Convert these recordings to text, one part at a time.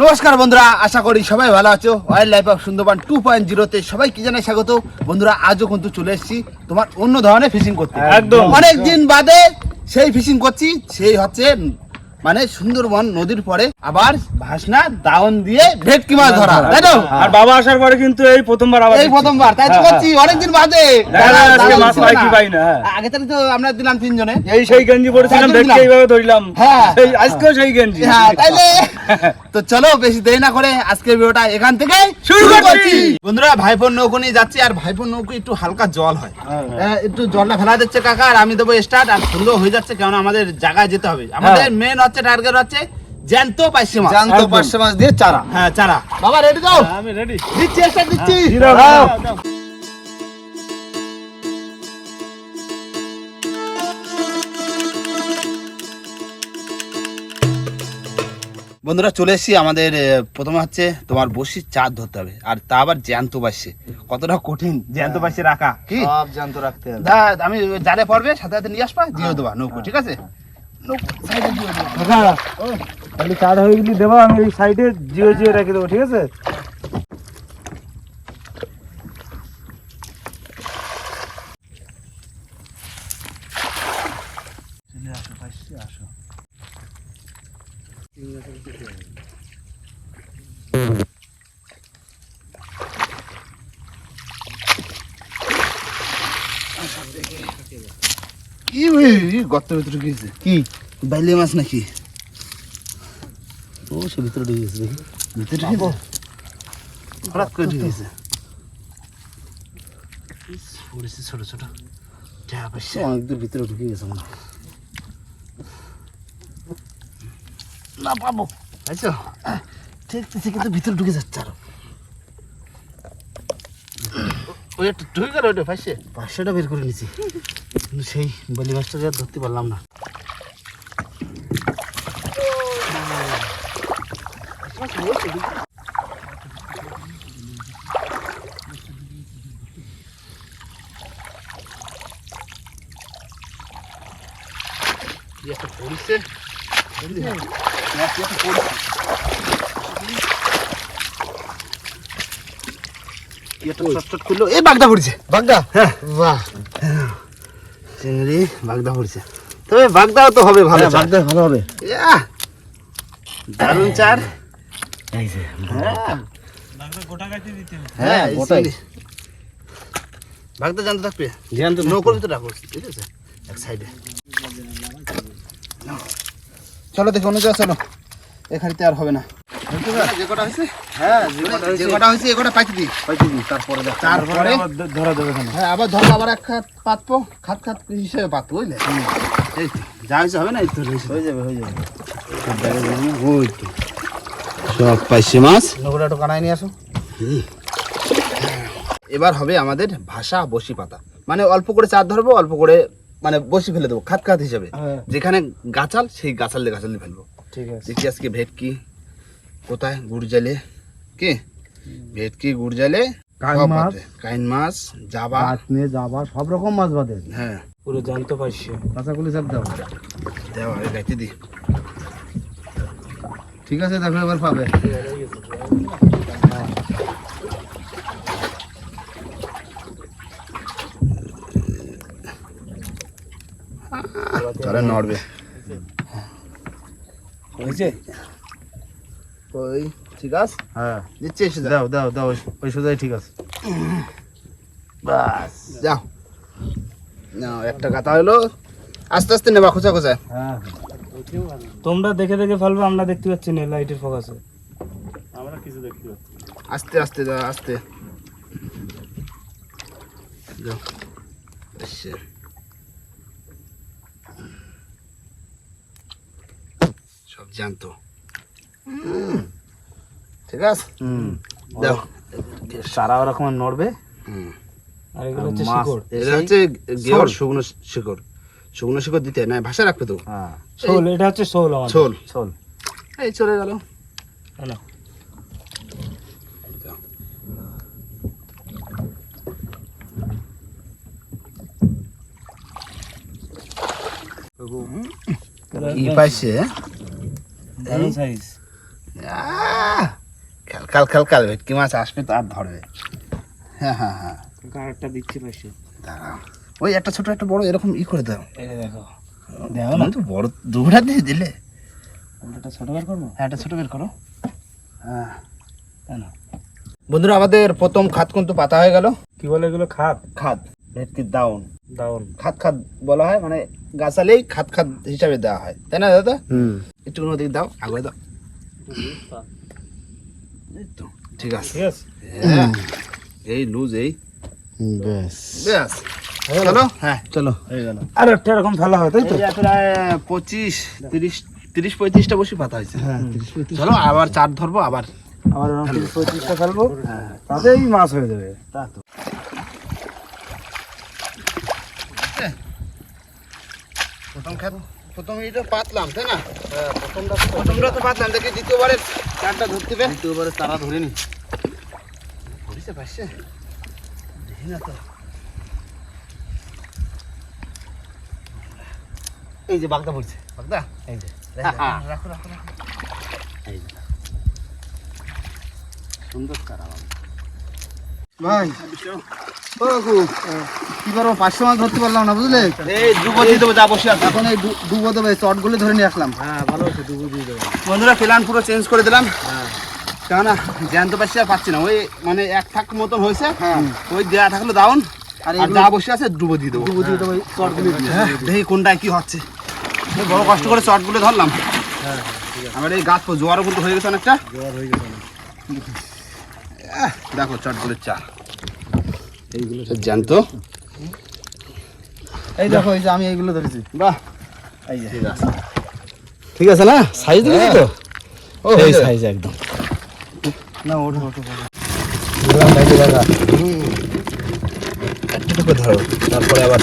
নমস্কার বন্ধুরা আশা করি সবাই ভালো আছো। Wild life of Sundarban two point জিরোতে সবাই কি জানাই স্বাগত। বন্ধুরা আজও কিন্তু চলে এসেছি তোমার অন্য ধরনের ফিশিং করতে। একদম। অনেক দিন বাদে সেই ফিশিং করছি সেই হচ্ছে মানে সুন্দরবন নদীর পরে আবার ভাসনা দাউন দিয়ে ভেটকি মাছ ধরা। তাই তো? আর বাবা আসার পরে কিন্তু এই প্রথমবার আবার এই প্রথমবার। তাই তো হ্যাঁ, করছি অনেকদিন বাদে। আজকে মাছ পাই কি পাই না, হ্যাঁ। আগে থেকে তো আমরা দিলাম তিনজনে। এই সেই গেঞ্জি পরেছিলাম দেখতে দিলাম। এইভাবে ধরলাম। হ্যাঁ। আজকেও সেই গেঞ্জি। হ্যাঁ তাইলে। তো চলো বেশি দেরি না করে আজকের ভিডিওটা এখান থেকে শুরু করছি। বন্ধুরা ভাইপোর নৌকো নিয়ে যাচ্ছি আর ভাইপোর নৌকো একটু হালকা জল হয়। একটু জলটা ফেলা দিচ্ছে কাকা আর আমি দেবো স্টার্ট আর সুন্দর হয়ে যাচ্ছে কেন আমাদের জায়গায় যেতে হবে। আমাদের মেন হচ্ছে টার্গেট হচ্ছে জ্যান্ত পাইছে মাছ। একদম। পাঁচশো মাছ দিয়ে চারা। হ্যাঁ চারা। বাবা রেডি দাও আমি রেডি দিচ্ছি স্টার্ট দিচ্ছি। দাও। বন্ধুরা চলে এসেছি। আমাদের প্রথমে হচ্ছে তোমার বসির চাঁদ ধরতে হবে। আর তা আবার জ্যান্ত পাইছে কতটা কঠিন। জ্যান্ত বাসে রাখা। কি? সব জানতো রাখতে হবে। আমি জালে পড়বে সাথে সাথে নিয়ে আসবা দিয়ে দেবা নৌকো ঠিক আছে? কাকা, তাহলে চার হয়ে গেলে দেবো, আমি এই সাইডে জিও জিও রেখে দেবো, ঠিক আছে? কি গর্ত ভিতরে গিয়েছে কি? বাইলে মাছ নাকি? ও সে ভিতরে ঢুকে গেছে দেখি। ভিতরে হঠাৎ করে ঢুকে গেছে? পড়েছে ছোট ছোট। অনেক দূর ভিতরে ঢুকে গেছে মনে না পাবো। আচ্ছা ঠিক ঠিক কিন্তু ভিতরে ঢুকে যাচ্ছে আরও। ওই একটা ঢুকে গেল ওইটা পাইছে পাঁচশোটা বের করে নিছি। কিন্তু সেই বলি মাছটাকে আর ধরতে পারলাম না। একটা পড়িছে? হ্যাঁ, পড়িছে। বাগদা পড়ছে। বাগদা? হ্যাঁ। বাহ। চিংড়ি বাগদা পড়ছে। তবে বাগদাও তো হবে ভালো বাগদা ভালো হবে। দারুণ চার। হ্যাঁ। এই গোটাই। চিংড়ি। বাগদা জানতে থাকবে জানতো নৌকোর ভিতরে রাখো ঠিক আছে? এক সাইডে। চলো দেখো অন্য চলো এখানে আর হবে না। যে কটা হয়েছে? হ্যাঁ যে কটা হয়েছে? এ কটা পাইতে দিই তারপরে দেখ। তারপরে? আবার ধরা দেবে হ্যাঁ আবার ধরো আবার এক খাত পাতবো খাত খাত হিসেবে পাতবো বুঝলে? এই যা হয়েছে হবে না এই তো হয়ে যাবে হয়ে যাবে। ওই তো সব পাইছে মাছ। নৌকোটা একটু কানায় নিয়ে আসো। এবার হবে আমাদের ভাষা বসি পাতা। মানে অল্প করে চার ধরবো অল্প করে মানে বসি ফেলে দেবো খাত খাত হিসাবে। হ্যাঁ। যেখানে গাছাল সেই গাছাল দিয়ে গাছাল দিয়ে ফেলব। ঠিক আছে দেখি আজকে ভেটকি কোথায় গুড় জালে কি ভেটকি গুড় জালে কাইন সব মাছ। বাদে। কাইন মাছ জাবা মাছ নিয়ে যাবা সব রকম মাছ বাদে হ্যাঁ পুরো জানতে পারছি কাঁচাকুলি সব দাও দেওয়া হবে গাইতে দি ঠিক আছে দেখো এবার পাবে তাহলে নড়বে হয়েছে? ওই ঠিক আছে? হ্যাঁ। দিচ্ছি এসে দাও দাও দাও ওই- সোজাই ঠিক আছে। বাস যাও। নাও একটা গাতা হলো। আস্তে আস্তে নেবা খোঁচা খোঁচা হ্যাঁ। তোমরা দেখে দেখে ফেলবে আমরা দেখতে পাচ্ছি না লাইটের ফোকাসে। আস্তে আস্তে যাও আস্তে। যাও। এসে। সব জানতো। ঠিক আছে। হুম। দাও। সারা ওরকম নড়বে? হুম। আর এগুলো হচ্ছে শিকড়। এটা হচ্ছে গেওর শুকনো শিকড়। শুকনো শিকড় দিতে না ভাষা রাখবে তো। হ্যাঁ। শোল এটা হচ্ছে শোল আমাদের। ছোল চল এই চলে গেল। হ্যালো কি পাইছে? দারুণ সাইজ আহ! খেলকাল খেলকাল ভেটকি মাছ আসবে তো আর ধরবে। হ্যাঁ হ্যাঁ হ্যাঁ কারেক্টটা দিচ্ছি পাশে। দাঁড়াও। ওই একটা ছোট একটা বড় এরকম ই করে দাও। এই দেখো। দেখো না? তো বড় দুটা দিয়ে দিলে। ওটা ছোট বের করব? হ্যাঁ একটা ছোট বের করো। হ্যাঁ। না। বন্ধুরা আমাদের প্রথম খাত কিন্তু পাতা হয়ে গেল। কি বলে এগুলো? খাত? খাদ ভেটকির দাউন দাউন খাত খাত বলা হয় মানে গাছালেই খাত খাত হিসাবে দেওয়া হয়। তাই না দাদা? হুম। একটু ওদিকে দাও আগে দাও। ঠিক আছে। ঠিক আছে। হ্যাঁ এই লুজ এই। বেশ ব্যাস। চলো? হ্যাঁ চলো। আর একটা এরকম ফেলা হয় তাই তো? প্রায় পঁচিশ তিরিশ তিরিশ পঁয়ত্রিশটা বসে পাতা হয়েছে। হ্যাঁ চলো আবার চার ধরবো আবার আবার এরকম তিরিশ পঁয়ত্রিশটা ফেলব। তাতেই মাছ হয়ে যাবে। তা তো। প্রথম খেত প্রথম এটা পাতলাম তাই না? প্রথমটা প্রথমটা তো পাতলাম দেখি দ্বিতীয়বারে চারটা ধরতে হবে দ্বিতীয়বারে তারা ধরে নি ধরেছে পাশে। দেখি না তো। এই যে বাগদা পড়ছে। বাগদা? এই যে। রাখো রাখো রাখো। এই যে। সুন্দর তারা ভাই ও কি করব পাঁচশো মাছ ধরতে পারলাম না বুঝলে? এই দিয়ে দেবো যা বসে এখন এই ডুবো দেবে চটগুলো ধরে নিয়ে আসলাম। হ্যাঁ ভালো আছে দুবু দিয়ে দেবো। বন্ধুরা প্ল্যান পুরো চেঞ্জ করে দিলাম। হ্যাঁ। কেননা জ্যান্ত পাচ্ছি আর পাচ্ছি না। ওই মানে এক থাক মতন হয়েছে। হ্যাঁ। ওই দেয়া থাকল দাউন আর আর যা বসে আছে ডুবো দিয়ে দেবো। ডুবো দিয়ে দেবো চটগুলো হ্যাঁ, দেখি কোনটায় কি হচ্ছে। বড় কষ্ট করে চটগুলো ধরলাম। হ্যাঁ আমার এই গাছ জোয়ারও কিন্তু হয়ে গেছে অনেকটা। জোয়ার হয়ে গেছে দেখো চটগুলোর চা। এইগুলো জ্যান্ত। এই দেখো এই যে আমি এইগুলো ধরেছি। বাহ। এই যে। ঠিক আছে। না? সাইজ দেখেছ তো? ও, এই সাইজ একদম। না ওঠো ওঠো ওঠো। একটু করে ধরো তারপরে আবার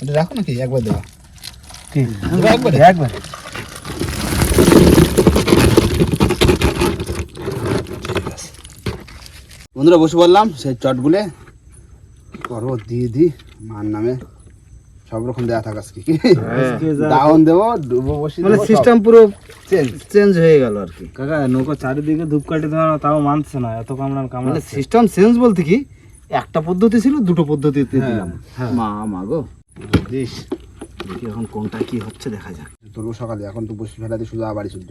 এটা রাখো নাকি? একবার দেওয়া একবারে? একবার। বন্ধুরা বসে বললাম সেই চটগুলো করব দিয়ে দি মার নামে। সব রকম দেয়া থাক আজকে। ডাউন দেবো ডুবো বসি মানে সিস্টেম পুরো চেঞ্জ চেঞ্জ হয়ে গেল আর কি। কাকা নৌকো চারিদিকে ধূপকাঠি দেওয়া তাও মানছে না এত কামড়ান মানে কামড়াচ্ছে সিস্টেম চেঞ্জ বলতে কি একটা পদ্ধতি ছিল দুটো পদ্ধতিতে হ্যাঁ, দিলাম। হ্যাঁ। মা মা গো দিস দেখি এখন কোনটা কি হচ্ছে দেখা যাক। তুলবো সকালে এখন তো বসে ফেলাতে সোজা বাড়ি চলে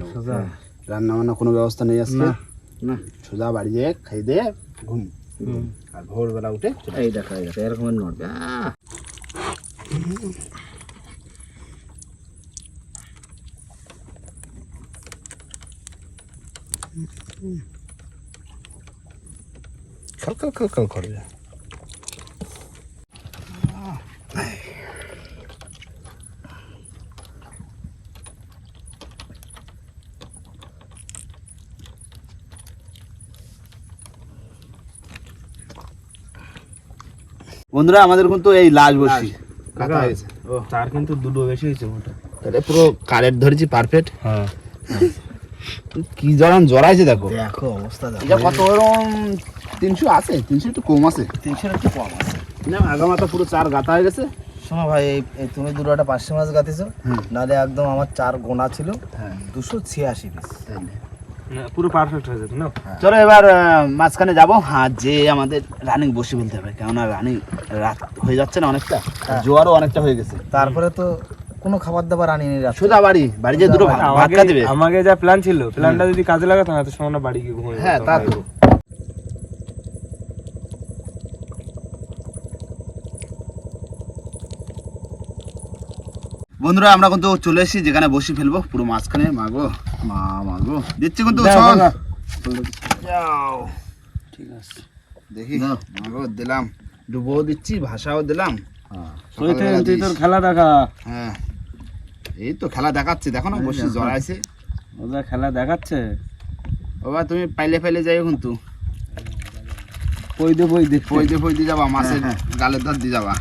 রান্না বান্না কোনো ব্যবস্থা নেই আজকে। না না। সোজা বাড়ি যেয়ে খাই দিয়ে ঘুম। আর ভোরবেলা উঠে এই দেখা এই দেখো এরকম নড়বে! খাল খাল খাল খাল করবে বন্ধুরা আমাদের কিন্তু এই লাশ বসি। কাটা হয়ে গেছে চার কিন্তু দুটো বেশি হয়েছে মোটা। তাহলে পুরো কারেন্ট ধরেছি পারফেক্ট হ্যাঁ। কি জরান জড়াইছে দেখো। দেখো অবস্থা দেখো। এটা কত ওরম? তিনশো আছে তিনশো একটু কম আছে। তিনশোর একটু কম আছে। না আগামাতা পুরো চার গাতা হয়ে গেছে। শোনো ভাই এই তুমি দুটো একটা পাঁচশো মাছ গাতেছো নাহলে একদম আমার চার গোনা ছিল। হ্যাঁ। দুশো ছিয়াশি পিস না, পুরো পারফেক্ট হয়ে যেত না? চলো এবার মাঝখানে যাব। যে আমাদের রানিং বসে ফেলতে হবে কেননা রানিং রাত হয়ে যাচ্ছে না অনেকটা হ্যাঁ। জোয়ারও অনেকটা হয়ে গেছে। তারপরে তো কোনো খাবার দাবার আনিনি রাত্রে। সোজা বাড়ি বাড়ি যে দুটো ভাত- খা দিবে। আমাকে যা প্ল্যান ছিল প্ল্যানটা যদি কাজে সময় না বাড়ি গিয়ে ঘুমিয়ে হ্যাঁ তা তো। বন্ধুরা আমরা কিন্তু চলে এসেছি যেখানে বসে ফেলব পুরো মাঝখানে মাগো। মা মাগো দিচ্ছি কিন্তু শোন। যাও। ঠিক আছে। দেখি। মাগো দিলাম। ডুবো দিচ্ছি ভাষাও দিলাম। হ্যাঁ। তুই। তোর খেলা দেখা। হ্যাঁ। এই তো খেলা দেখাচ্ছে দেখো না বসে জড়াইছে। ওরা খেলা দেখাচ্ছে। বাবা তুমি পাইলে পাইলে যাই কিন্তু। পই দে পই দে পই দিয়ে পই দিয়ে যাবা। মাছের গালের ধার দিয়ে যাবা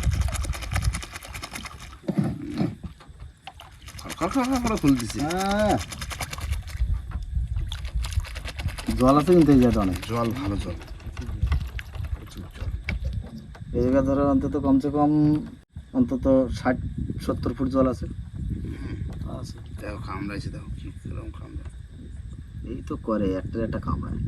খড় খড় খড় খুলতেছি হ্যাঁ। জল আছে কিন্তু এই জায়গাটা অনেক। জল ভালো জল। প্রচুর জল। এই জায়গা ধরো অন্তত কমসে কম অন্তত ষাট সত্তর ফুট জল আছে। দেখো কামড়াইছে দেখো কি এই তো করে একটা একটা কামড়ায়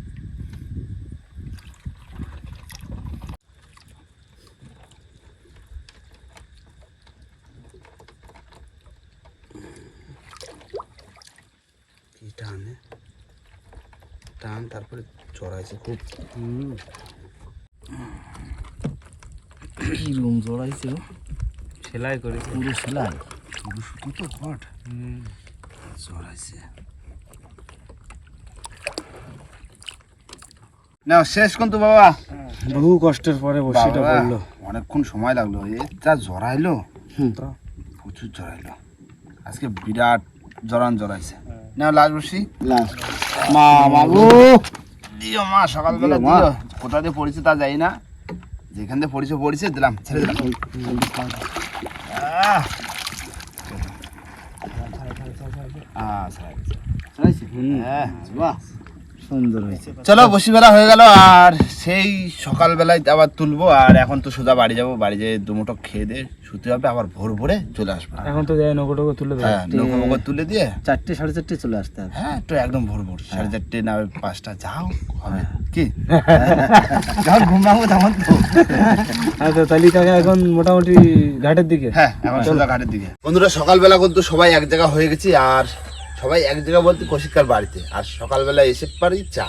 কি টানে টান তারপরে চড়াইছে। খুব রুম জড়াইছে সেলাই করেছে। পুরো সেলাই? পুরো সুতো তো হট চড়াইছে। না শেষ কিন্তু বাবা। বহু কষ্টের পরে বসিটা পড়ল। অনেকক্ষণ সময় লাগল। এ যা জড়াইলো প্রচুর জড়াইলো। আজকে বিরাট জড়ান জড়াইছে। না লাস্ট বসি। লাস্ট মা বাবু দিও মা সকালবেলা দিও, কোথা দিয়ে পড়েছে তা যাই না। যেখান দিয়ে পড়েছে পড়েছে দিলাম ছেড়ে দিলাম। আহ। হ্যাঁ বাহ। সুন্দর হয়েছে। চলো বসিবেলা হয়ে গেল আর সেই সকালবেলায় আবার তুলবো আর এখন তো সোজা বাড়ি যাব বাড়ি যেয়ে দুমুটো খেয়ে দিয়ে শুতে হবে আবার ভোর ভোরে চলে আসব। এখন তো যাই নৌকো টোকো তুলে হ্যাঁ নৌকো মৌকো তুলে দিয়ে চারটে সাড়ে চারটে চলে আসতে হবে। হ্যাঁ একটু একদম ভোর ভোর সাড়ে চারটে না পাঁচটা যাও হবে। কি? যখন ঘুমাবো তখন তো। আচ্ছা তাহলে কাকা এখন মোটামুটি ঘাটের দিকে? হ্যাঁ এখন সোজা ঘাটের দিকে। বন্ধুরা সকালবেলা কিন্তু সবাই এক জায়গা হয়ে গেছি আর সবাই এক জায়গা বলতে কশিকার বাড়িতে। আর সকালবেলা এসে পারি চা।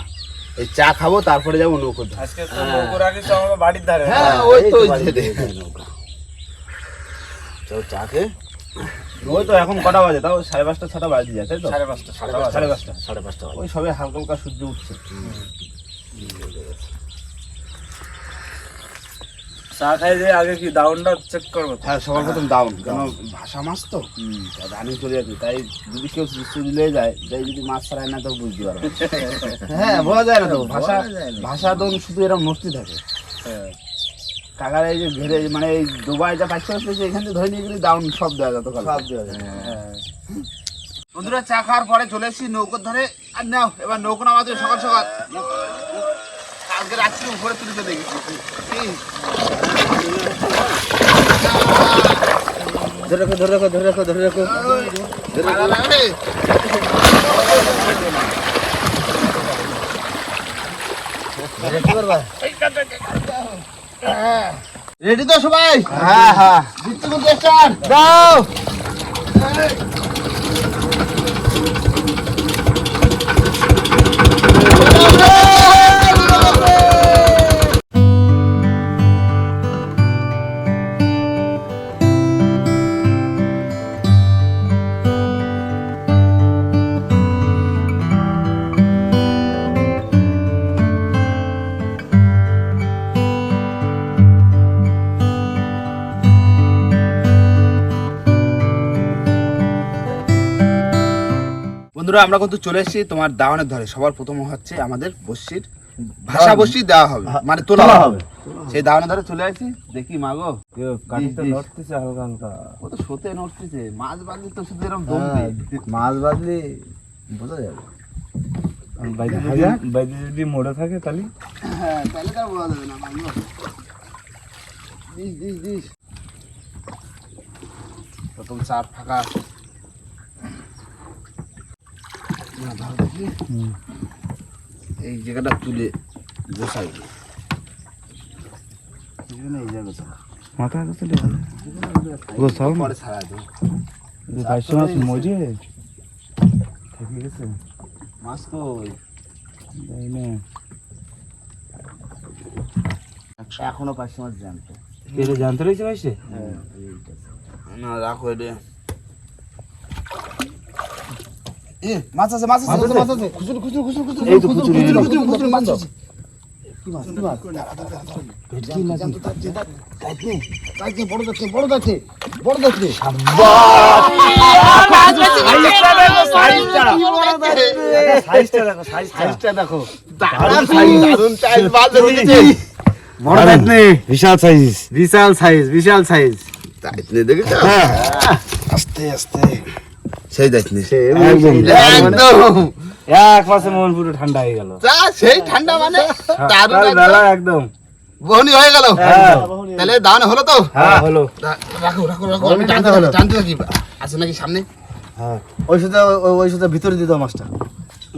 এই চা খাব তারপরে যাব নৌকো বাড়ির ধারে। হ্যাঁ ওই তো চা খেয়ে? ওই তো এখন কটা বাজে? তাও সাড়ে পাঁচটা ছটা বাজে যায় তাই তো? সাড়ে পাঁচটা সাড়ে সাড়ে পাঁচটা। সাড়ে পাঁচটা ওই সবে হালকা হালকা সূর্য উঠছে। চা খাই যে আগে কি দাউনটা চেক করব? হ্যাঁ সবার প্রথম ডাউন কেন ভাষা মাছ তো? রানিং চলে যাচ্ছে তাই যদি কেউ দৃশ্য দিলে যায় তাই যদি মাছ ছাড়ায় না তো বুঝতে পারবে। হ্যাঁ বলা যায় না তো। ভাষা। ভাষা তো শুধু এরকম নষ্টি থাকে। কাকার এই যে ঘেরে মানে এই দুবাই যা পাইছে হচ্ছে এখান থেকে ধরে নিয়ে গেলে ডাউন সব দেওয়া যেত সব দেওয়া যায়। বন্ধুরা চা খাওয়ার পরে চলে এসেছি নৌকো ধরে। আর নাও এবার নৌকো নামাতে সকাল সকাল। কালকে রাত্রি উপরে তুলতে দেখেছি কি? ধরে রাখো ধরে রাখো ধরে রাখো ধরে রাখো। রেডি তো সবাই? হ্যাঁ হ্যাঁ। দিচ্ছি যাও দাও। বন্ধুরা আমরা কিন্তু চলে এসেছি তোমার দাওয়ানের ধরে। সবার প্রথম হচ্ছে আমাদের বস্যির ভাষা বস্যি দেওয়া হবে মানে তোলা হবে। সেই দাওয়ানের ধরে চলে আসছি দেখি মাগো হালকা হালকা। ও তো সতে নড়তেছে মাছ বাঁধলে তো শুধু এরকম হ্যাঁ, দমবে মাছ বাঁধলে বোঝা যাবে। বাইরে যদি। বাইরে যদি মোড়ে থাকে তাহলে? হ্যাঁ তাহলে তো আর যাবে না মাগো দিস দিস দিস। প্রথম চাপ ফাঁকা না, ধর দেখি। এই জায়গাটা তুলে বসাই মাথা পরে ছাড়া দেবো মাস মজে। থেকে গেছে। মাছ তো তাই না। এখনও পাঁচশো মাছ জানতো। জানতে রয়েছে বাইশে? না রাখো এটা। এ মাছ আছে মাছ আছে মাছ আছে। খুচুর খুচুর খুচুর খুচুর এই তো খুচুর, খুচুর খুচুর মাছ আছে। কি মাছ? কি মাছ? ভেটকি মাছ কাইতে কাইতে বড় যাচ্ছে বড় যাচ্ছে বড় যাচ্ছে। সাইজটা দেখো সাইজটা সাইজটা দেখো। দারুণ সাইজ দারুণ সাইজ মাছ ধরেছে বড় দেখনি বিশাল সাইজ। বিশাল সাইজ বিশাল সাইজ। দাইতনে দেখেছ? আস্তে আস্তে। সেই দাইতনে একদম। একদম। এক মাসে মন পুরো ঠান্ডা হয়ে গেল। সেই ঠান্ডা মানে? দারুণ একদম। বেলা একদম। বহনি হয়ে গেল। হ্যাঁ। তাহলে দাওয়ানো হলো তো? হ্যাঁ হলো। রাখো রাখো রাখো। আমি টানতে হলো। থাকি আছে নাকি সামনে? হ্যাঁ। ওই সাথে ওই- ওই সাথে ভিতরে দিয়ে দাও মাছটা।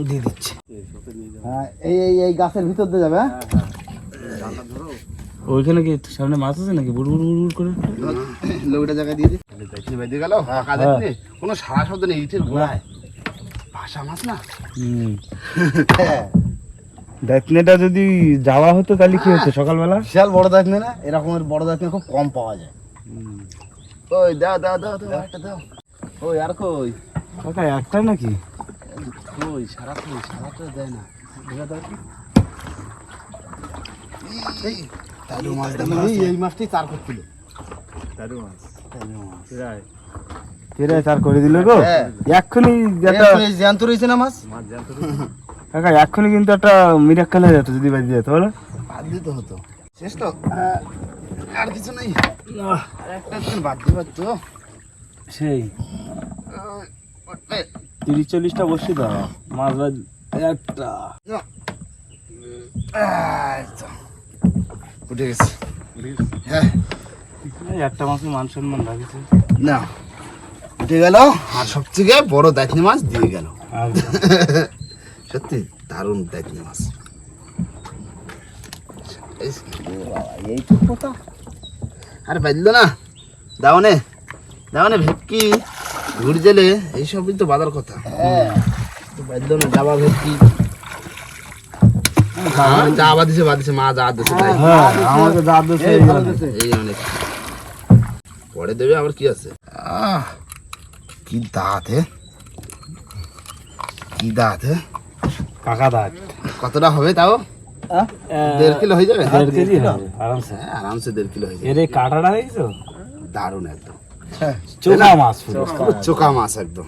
দিয়ে দিচ্ছি। হ্যাঁ এই এই এই গাছের ভিতর দিয়ে যাবে হ্যাঁ। ওইখানে কি সামনে মাছ আছে নাকি? বুড় বুড় বুড় করে? লোকটা জায়গায় দিয়ে দিই দেখলি বেঁধে গেল? কোনো সারা শব্দ নেই ইটের গোড়ায়। ভাষা মাছ না? হুম। হ্যাঁ। দেখনেটা যদি যাওয়া হতো তাহলে কি হতো সকালবেলা? বিশাল বড় দাঁতনে না? এরকমের বড় দাঁতনে খুব কম পাওয়া যায়। ওই দাও দাও দাও দাও একটা দাও। ওই আর কই? কাকা একটা নাকি? ওই সারা কই? সারা তো দেয় না। দাও মাছ এই মাছটি চার তার করে দিল গো। হ্যাঁ। এক্ষুনি জ্যান্ত রয়েছে না মাছ কাকা এক্ষুনি কিন্তু একটা মিরাক্কাল হয়ে যেত যদি বাজি যেত বলো। বাদ দিতে হতো। শেষ তো? আর কিছু নেই? আর একটা দিন বাদ দিবার তো। সেই। তিরিশ চল্লিশটা বসে দাও। মাছ বাজ একটা। উঠে গেছে। হ্যাঁ। একটা মাছের মান সম্মান রাখছে। না উঠে গেল। আর সবথেকে বড় দাঁতনি মাছ দিয়ে গেল। সত্যি দারুণ মাছ। এই কথা আরে বাজলো না। দাওনে দাওনে ভেটকি ঘুর জেলে এইসবই তো বাদার কথা। তো বাজলো না যাবা ভেটকি। হ্যাঁ, যা বাদিছে বাদিছে মা যা দিছে তাই। হ্যাঁ আমাকে এই অনেক। পরে দেবে আবার কি আছে? আহ কি দাঁত হে কি দাঁত হে কাকা দাঁত। কতটা হবে তাও? দেড় কিলো হয়ে যাবে? দেড় কেজি আরামসে। হ্যাঁ আরামসে দেড় কিলো হয়ে যাবে। এর এই কাঁটাটা দারুণ একদম। চোখা মাছ চোকা মাছ। একদম।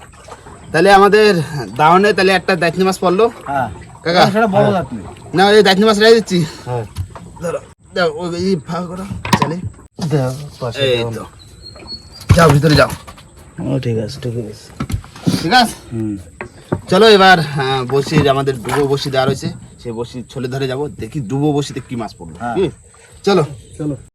তাহলে আমাদের দাওনে তাহলে একটা দাইতনি মাছ পড়ল। হ্যাঁ। কাকা সেটা বড় না এই দাইতনি মাছ দিচ্ছি হ্যাঁ। ধরো দাও ওই এই ভাগ করো চলে। দাও পাশে এই দাও। তো। যাও ভিতরে যাও। ও ঠিক আছে ঠিক আছে। ঠিক আছে? হুম। চলো এবার হ্যাঁ, বসির আমাদের ডুবো বসি দেওয়া রয়েছে সেই বসি ছলে ধরে যাব দেখি ডুবো বসিতে কি মাছ পড়ল। হ্যাঁ। চলো। চলো।